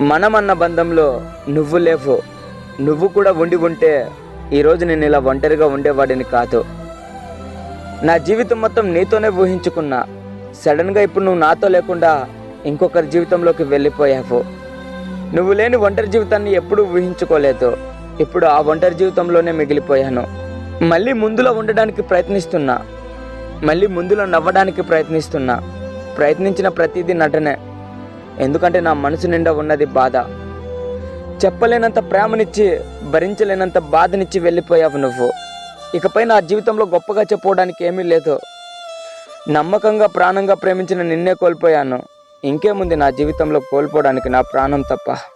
మనమన్న బంధంలో నువ్వు లేవు. నువ్వు కూడా ఉండి ఉంటే ఈరోజు నేను ఇలా ఒంటరిగా ఉండేవాడిని కాదు. నా జీవితం మొత్తం నీతోనే ఊహించుకున్నా. సడన్గా ఇప్పుడు నువ్వు నాతో లేకుండా ఇంకొకరి జీవితంలోకి వెళ్ళిపోయావు. నువ్వు లేని ఒంటరి జీవితాన్ని ఎప్పుడూ ఊహించుకోలేదు. ఇప్పుడు ఆ ఒంటరి జీవితంలోనే మిగిలిపోయాను. మళ్ళీ ముందులో ఉండడానికి ప్రయత్నిస్తున్నా. మళ్ళీ ముందులో నవ్వడానికి ప్రయత్నిస్తున్నా. ప్రయత్నించిన ప్రతిదీ నటనే. ఎందుకంటే నా మనసు నిండా ఉన్నది బాధ. చెప్పలేనంత ప్రేమనిచ్చి భరించలేనంత బాధనిచ్చి వెళ్ళిపోయావు నువ్వు. ఇకపై నా జీవితంలో గొప్పగా చెప్పుకోవడానికి ఏమీ లేదు. నమ్మకంగా ప్రాణంగా ప్రేమించిన నిన్నే కోల్పోయాను. ఇంకేముంది నా జీవితంలో కోల్పోవడానికి నా ప్రాణం తప్ప.